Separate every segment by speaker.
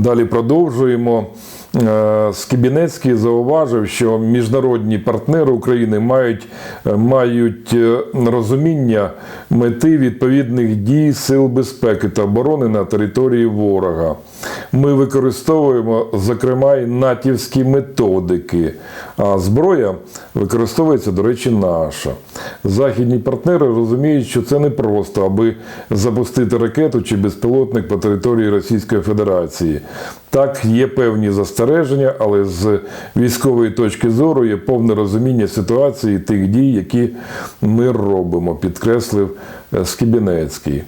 Speaker 1: Далі продовжуємо. Е, Скібінецький зауважив, що міжнародні партнери України мають, е, мають е, розуміння мети відповідних дій сил безпеки та оборони на території ворога. Ми використовуємо, зокрема, і натівські методики, а зброя використовується, до речі, наша. Західні партнери розуміють, що це не просто, аби запустити ракету чи безпілотник по території Російської Федерації. Так, є певні застереження, але з військової точки зору є повне розуміння ситуації тих дій, які ми робимо, підкреслив е, Скібінецький.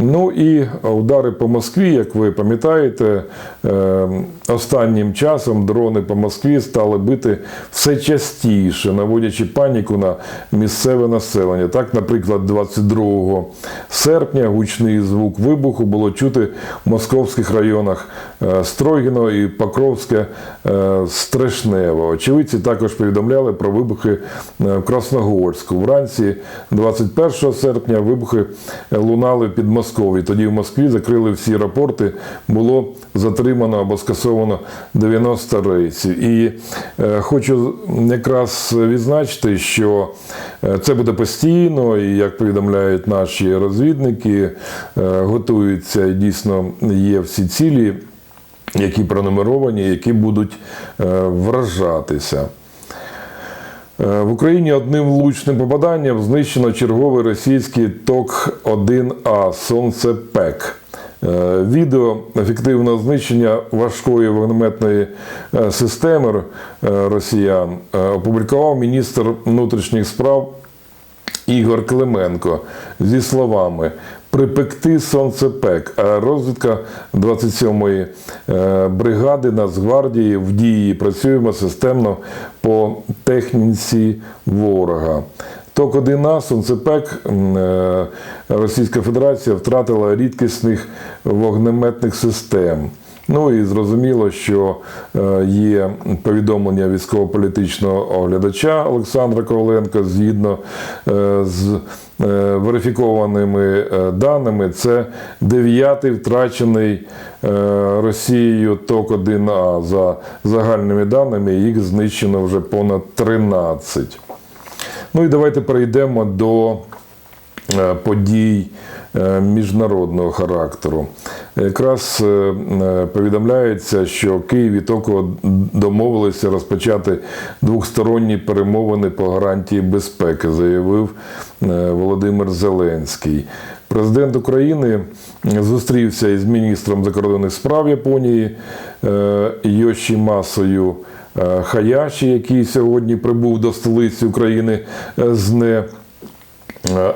Speaker 1: Ну і удари по Москві, як ви пам'ятаєте, е, останнім часом дрони по Москві стали бити все частіше, наводячи паніку на місцеве населення. Так, наприклад, 22 серпня гучний звук вибуху було чути в московських районах е, Строгіно і Покровське е, Стрешнево. Очевидці також повідомляли про вибухи е, в Красногорську. Вранці 21 серпня вибухи лунали під Москвою. Тоді в Москві закрили всі аеропорти, було затримано або скасовано 90 рейсів. І е, хочу якраз відзначити, що е, це буде постійно, і як повідомляють наші розвідники, е, готуються дійсно є всі цілі, які пронумеровані, які будуть е, вражатися. Е, В Україні одним влучним попаданням знищено черговий російський ТОК-1А Сонцепек. Е, Відео ефективного знищення важкої вогнеметної е, системи росіян опублікував міністр внутрішніх справ Ігор Клименко зі словами Припекти сонцепек, а розвідка 27-ї е, бригади Нацгвардії в дії працюємо системно по техніці ворога. Ток 1 а сонцепек е, Російська Федерація втратила рідкісних вогнеметних систем. Ну і зрозуміло, що е, є повідомлення військово-політичного оглядача Олександра Коваленка згідно е, з е, верифікованими даними. Це дев'ятий втрачений Росією ТОК-1А. За загальними даними їх знищено вже понад 13. Ну і давайте перейдемо до подій міжнародного характеру. Якраз е, е, повідомляється, що Київ і Токо домовилися розпочати двосторонні перемовини по гарантії безпеки, заявив е, Володимир Зеленський. Президент України зустрівся із міністром закордонних справ Японії е, Йоші Масою е, Хаяші, який сьогодні прибув до столиці України е, з не е,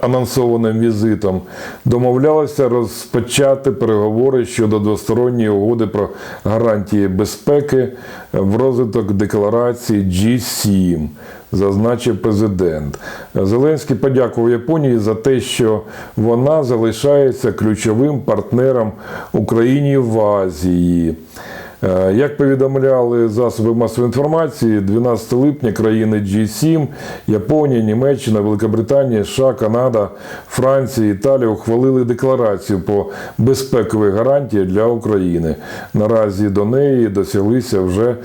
Speaker 1: анонсованим візитом, домовлялися розпочати переговори щодо двосторонньої угоди про гарантії безпеки в розвиток декларації G7, зазначив президент. Зеленський подякував Японії за те, що вона залишається ключовим партнером Україні в Азії. Е, Як повідомляли засоби масової інформації, 12 липня країни G7, Японія, Німеччина, Великобританія, США, Канада, Франція, Італія ухвалили декларацію по безпекових гарантіях для України. Наразі до неї досяглися вже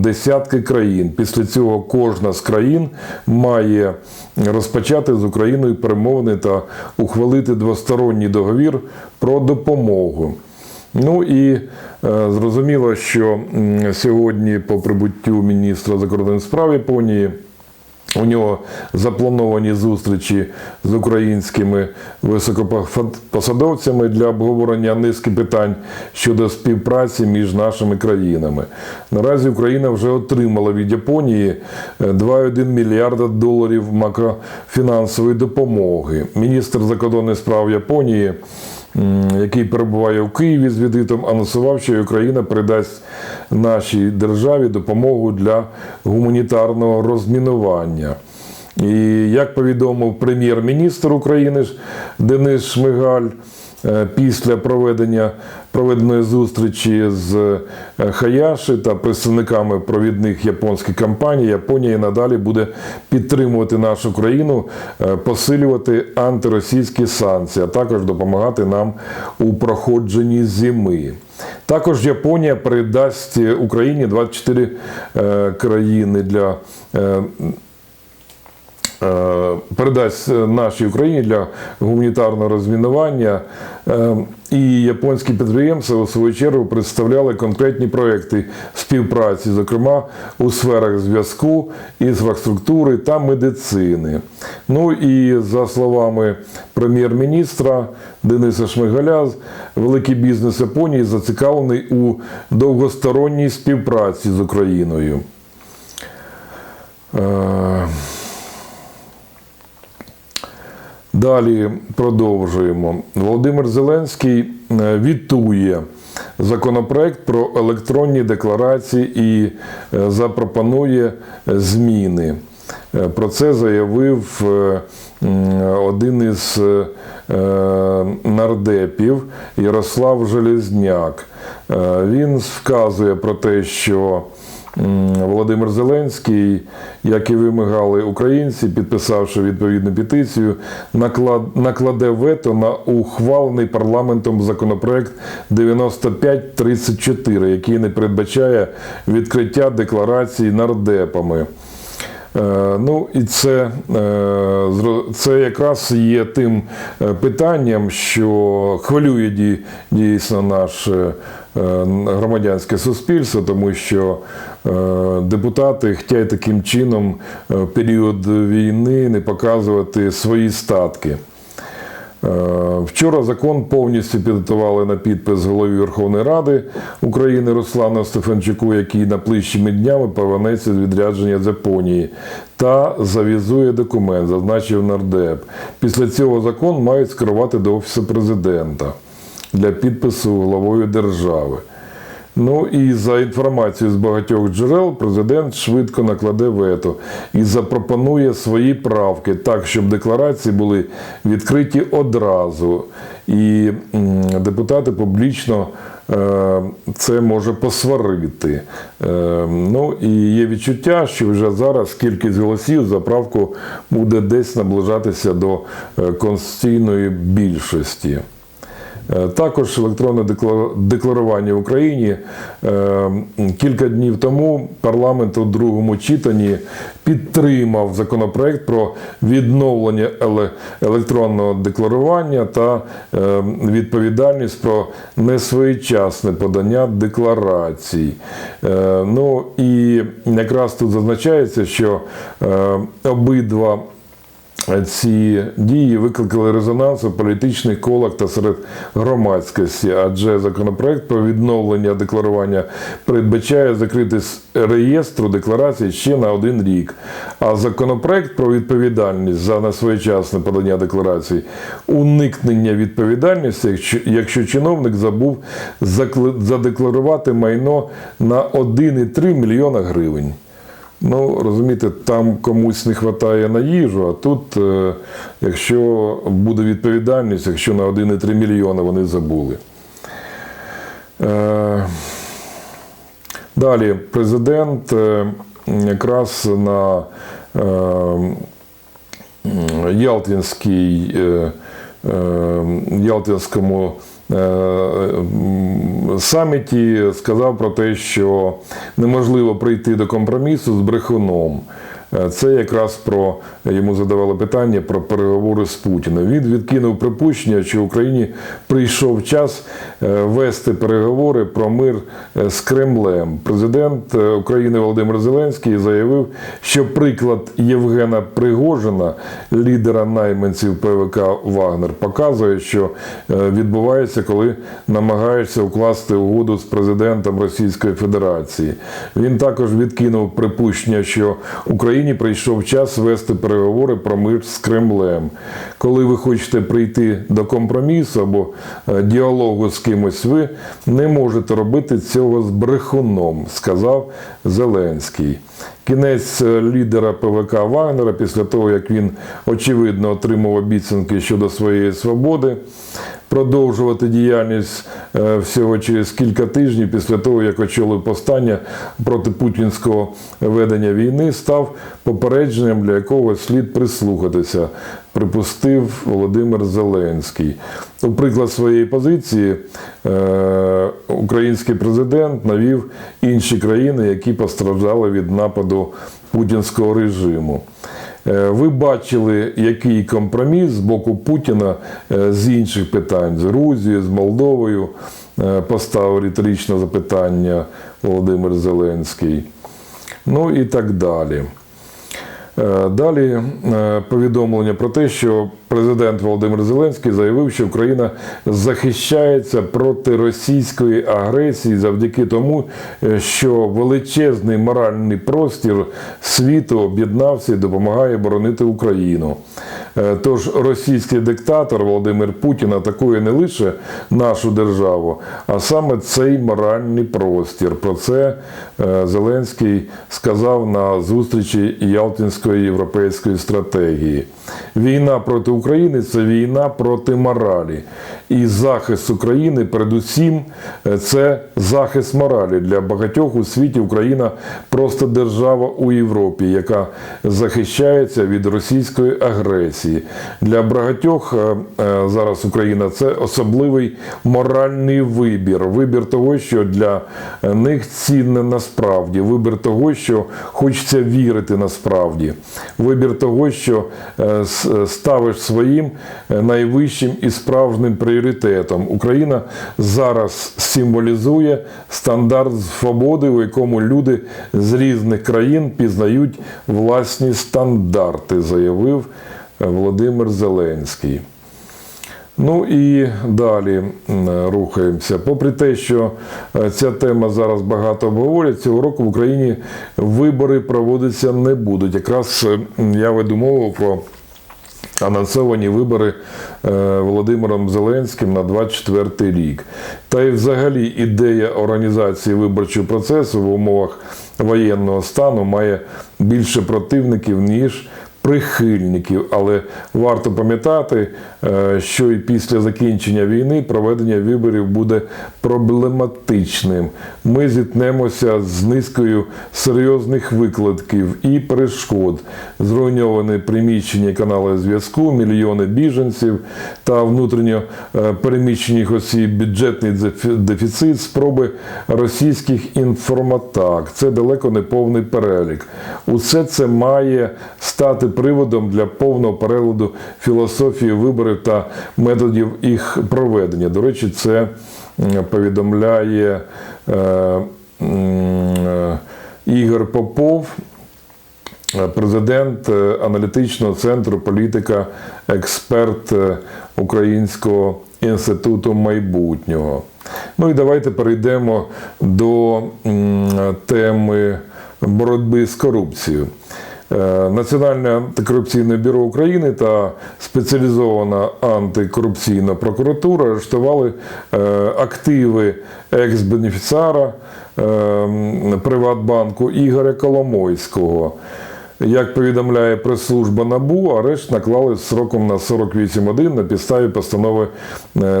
Speaker 1: десятки країн. Після цього кожна з країн має розпочати з Україною перемовини та ухвалити двосторонній договір про допомогу. Ну і е, зрозуміло, що сьогодні, по прибуттю міністра закордонних справ Японії, у нього заплановані зустрічі з українськими високопосадовцями для обговорення низки питань щодо співпраці між нашими країнами. Наразі Україна вже отримала від Японії е, 2,1 мільярда доларів макрофінансової допомоги. Міністр закордонних справ Японії який перебуває у Києві з візитом, анонсував, що Україна передасть нашій державі допомогу для гуманітарного розмінування. І як повідомив прем'єр-міністр України Денис Шмигаль, після проведення проведеної зустрічі з е, Хаяши та представниками провідних японських компаній, Японія і надалі буде підтримувати нашу країну, е, посилювати антиросійські санкції, а також допомагати нам у проходженні зими. Також Японія передасть Україні 24 е, країни для. Е, е, передасть нашій Україні для гуманітарного розмінування. Е, І японські підприємства у свою чергу представляли конкретні проекти співпраці, зокрема у сферах зв'язку, інфраструктури та медицини. Ну і за словами прем'єр-міністра Дениса Шмигаля, великий бізнес Японії зацікавлений у довгосторонній співпраці з Україною. Е, Далі продовжуємо. Володимир Зеленський е, вітує законопроект про електронні декларації і е, запропонує зміни. Е, Про це заявив один із нардепів Ярослав Железняк. Він вказує про те, що Володимир Зеленський, як і вимагали українці, підписавши відповідну петицію, накладе вето на ухвалений парламентом законопроект 9534, який не передбачає відкриття декларацій нардепами. Е, Ну і це, е, це якраз є тим е, питанням, що хвилює дійсно наше громадянське суспільство, тому що депутати хочуть таким чином в період війни не показувати свої статки. Е, Вчора закон повністю підготували на підпис голові Верховної Ради України Руслану Стефанчуку, який найближчими днями повернеться з відрядження з Японії та завізує документ, зазначив нардеп. Після цього закон мають скерувати до Офісу президента для підпису головою держави. Ну і за інформацією з багатьох джерел, президент швидко накладе вето і запропонує свої правки так, щоб декларації були відкриті одразу. І депутати публічно е, це може посварити. Е, ну і є відчуття, що вже зараз кількість голосів за правку буде десь наближатися до е, конституційної більшості. Е, Також електронне декла- декларування в Україні е, кілька днів тому парламент у другому читанні підтримав законопроект про відновлення електронного декларування та е, відповідальність про несвоєчасне подання декларацій. Ну і якраз тут зазначається, що обидва ці дії викликали резонанс у політичних колах та серед громадськості, адже законопроект про відновлення декларування передбачає закрити реєстру декларацій ще на один рік. А законопроект про відповідальність за несвоєчасне подання декларацій уникнення відповідальності, якщо, чиновник забув задекларувати майно на 1,3 мільйона гривень. Ну, розумієте, там комусь не вистачає на їжу, а тут, е, якщо буде відповідальність, якщо на 1,3 мільйона вони забули. Е, Далі президент е, якраз на Ялтинській, Ялтинському саміті сказав про те, що неможливо прийти до компромісу з брехуном. Е, Це якраз про йому задавали питання про переговори з Путіним. Він відкинув припущення, що Україні прийшов час е, вести переговори про мир е, з Кремлем. Президент України Володимир Зеленський заявив, що приклад Євгена Пригожина, лідера найманців ПВК Вагнер, показує, що відбувається, коли намагаються укласти угоду з президентом Російської Федерації. Він також відкинув припущення, що Україні прийшов час вести переговори про мир з Кремлем. Коли ви хочете прийти до компромісу або е, діалогу з кимось, ви не можете робити цього з брехуном, сказав Зеленський. Кінець е, лідера ПВК Вагнера після того, як він очевидно отримав обіцянки щодо своєї свободи, продовжувати діяльність е, всього через кілька тижнів після того, як очолив повстання проти путінського ведення війни, став попередженням, для якого слід прислухатися. припустив Володимир Зеленський. У приклад своєї позиції е, український президент навів інші країни, які постраждали від нападу путінського режиму. Е, Ви бачили, який компроміс з боку Путіна е, з інших питань з Грузією, з Молдовою е, поставив риторичне запитання Володимир Зеленський. Ну і так далі. Далі повідомлення про те, що президент Володимир Зеленський заявив, що Україна захищається проти російської агресії завдяки тому, е, що величезний моральний простір світу об'єднався і допомагає боронити Україну. Е, Тож російський диктатор Володимир Путін атакує не лише нашу державу, а саме цей моральний простір. Про це е, Зеленський сказав на зустрічі Ялтинської європейської стратегії. Війна проти України це війна проти моралі. І захист України, передусім, е, це захист моралі. Для багатьох у світі Україна просто держава у Європі, яка захищається від російської агресії. Для багатьох е, е, зараз Україна це особливий моральний вибір. Вибір того, що для них цінне насправді, вибір того, що хочеться вірити насправді, вибір того, що ставиш своїм найвищим і справжнім пріоритетом. Україна зараз символізує стандарт свободи, у якому люди з різних країн пізнають власні стандарти, заявив е, Володимир Зеленський. Ну і далі рухаємося. Попри те, що е, ця тема зараз багато обговорюють, цього року в Україні вибори проводитися не будуть. Якраз е, я веду мову про анонсовані вибори е, Володимиром Зеленським на 24 рік. Та й взагалі ідея організації виборчого процесу в умовах воєнного стану має більше противників, ніж прихильників, але варто пам'ятати, е, що і після закінчення війни проведення виборів буде проблематичним. Ми зіткнемося з низкою серйозних викликів і перешкод, зруйновані приміщення канали зв'язку, мільйони біженців та внутрішньо е, переміщених осіб, бюджетний дефіцит, спроби російських інформатак. Це далеко не повний перелік. Усе це має стати приводом для повного перегляду філософії виборів та методів їх проведення. До речі, це повідомляє е, е, Ігор Попов, е, президент аналітичного центру політика, експерт Українського інституту майбутнього. Ну і давайте перейдемо до теми боротьби з корупцією. Е, Національне антикорупційне бюро України та спеціалізована антикорупційна прокуратура арештували е, активи екс-бенефіціара е, Приватбанку Ігоря Коломойського. Як повідомляє прес-служба НАБУ, арешт наклали сроком на 48 годин на підставі постанови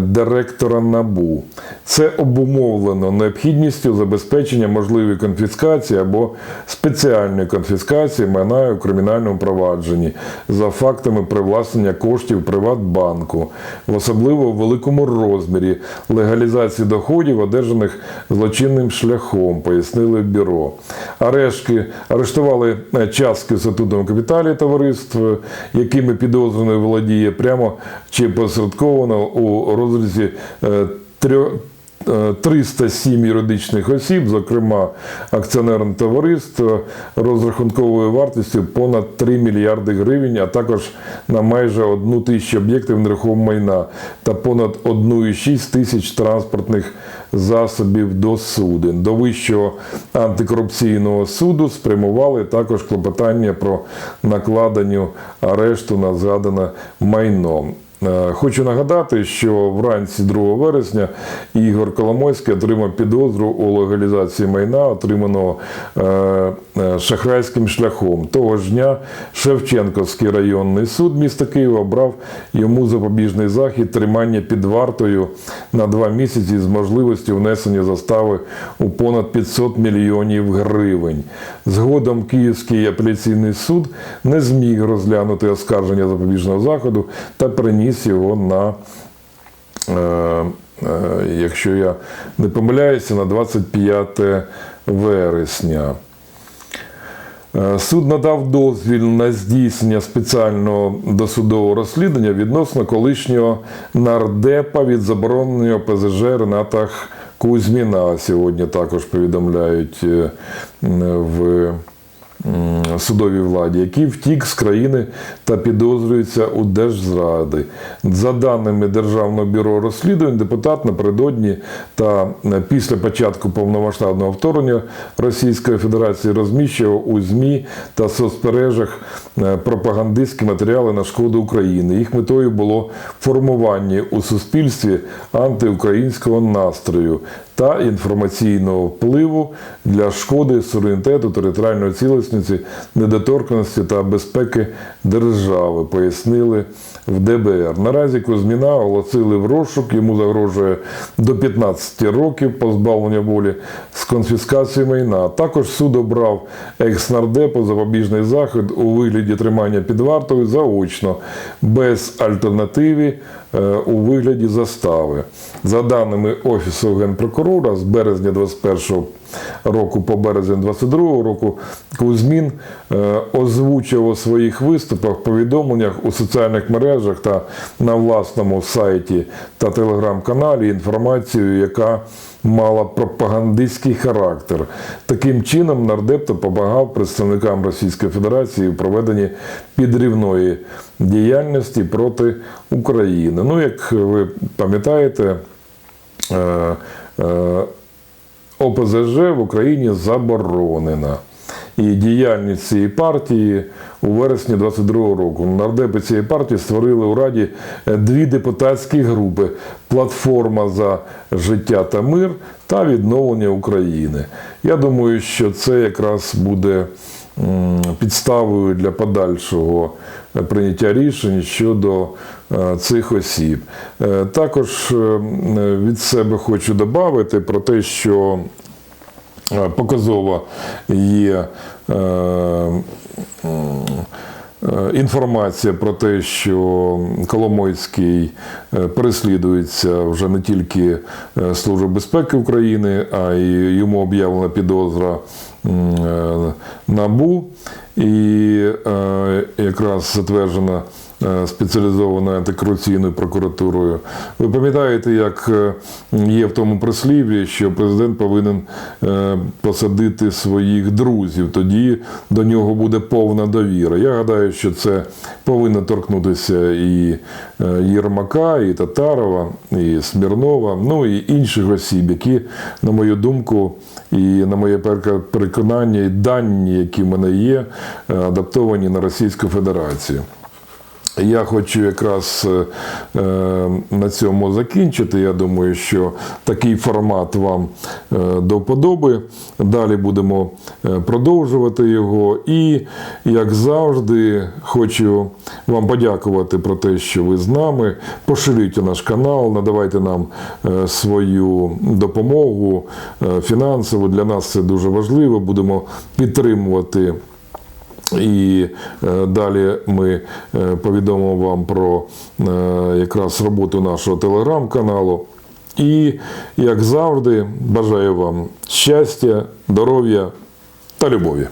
Speaker 1: директора НАБУ. Це обумовлено необхідністю забезпечення можливої конфіскації або спеціальної конфіскації майна у кримінальному провадженні за фактами привласнення коштів Приватбанку, в особливо великому розмірі легалізації доходів, одержаних злочинним шляхом, пояснили в бюро. Арештки арештували е, частки в статутному капіталі товариств, е, якими підозрюваний володіє прямо чи посередковано у розрізі е, трьох. е, 307 юридичних осіб, зокрема акціонерне товариство, розрахунковою вартістю понад 3 мільярди гривень, а також на майже одну тисячу об'єктів нерухомого майна та понад 1,6 тисяч транспортних засобів до суден. До Вищого антикорупційного суду спрямували також клопотання про накладення арешту на згадане майно. Е, Хочу нагадати, що вранці 2 вересня Ігор Коломойський отримав підозру у легалізації майна, отриманого е, е, шахрайським шляхом. Того ж дня Шевченківський районний суд міста Києва обрав йому запобіжний захід тримання під вартою на два місяці з можливістю внесення застави у понад 500 мільйонів гривень. Згодом Київський апеляційний суд не зміг розглянути оскарження запобіжного заходу та приніс його на, е, е, якщо я не помиляюся, на 25 вересня. Е, Суд надав дозвіл на здійснення спеціального досудового розслідування відносно колишнього нардепа від забороненого ПЗЖ Рената Кузьміна. Сьогодні також повідомляють в судовій владі, який втік з країни та підозрюється у держзради. За даними Державного бюро розслідувань, депутат напередодні та е, після початку повномасштабного вторгнення Російської Федерації розміщував у ЗМІ та соцмережах е, пропагандистські матеріали на шкоду України. Їх метою було формування у суспільстві антиукраїнського настрою та інформаційного впливу для шкоди суверенітету, територіальної цілісності, недоторканості та безпеки держави, пояснили в ДБР. Наразі Кузьміна оголосили в розшук, йому загрожує до 15 років позбавлення волі з конфіскацією майна. Також суд обрав екс-нардепу запобіжний захід у вигляді тримання під вартою заочно, без альтернативи у вигляді застави. За даними Офісу Генпрокурора, з березня 2021 року по березень 2022 року Кузьмін е, озвучив у своїх виступах, повідомленнях у соціальних мережах та на власному сайті та телеграм-каналі інформацію, яка мала пропагандистський характер. Таким чином, нардеп допомагав представникам Російської Федерації у проведенні підривної діяльності проти України. Ну, як ви пам'ятаєте, е, е, ОПЗЖ в Україні заборонена. І діяльність цієї партії у вересні 22-го року. Нардепи цієї партії створили у Раді е, дві депутатські групи: Платформа за життя та мир та відновлення України. Я думаю, що це якраз буде підставою для подальшого е, прийняття рішень щодо е, цих осіб. Також від себе хочу додати про те, що показово є. е, Е, Інформація про те, що Коломойський е, переслідується вже не тільки е, Службою безпеки України, а й йому об'явлена підозра е, НАБУ, і е, якраз затверджена е, спеціалізованою антикорупційною прокуратурою. Ви пам'ятаєте, як е, є в тому прислів'ї, що президент повинен е, посадити своїх друзів, тоді до нього буде повна довіра. Я гадаю, що це повинно торкнутися і е, Єрмака, і Татарова, і Смірнова, ну і інших осіб, які, на мою думку, і на моє переконання, і дані, які в мене є, е, адаптовані на Російську Федерацію. Я хочу якраз е, е, на цьому закінчити. Я думаю, що такий формат вам е, до вподоби. Далі будемо продовжувати його. І, як завжди, хочу вам подякувати про те, що ви з нами. Поширюйте наш канал, надавайте нам свою допомогу фінансову. Для нас це дуже важливо. Будемо підтримувати. І е, далі ми е, повідомимо вам про е, якраз роботу нашого телеграм-каналу. І, як завжди, бажаю вам щастя, здоров'я та любові.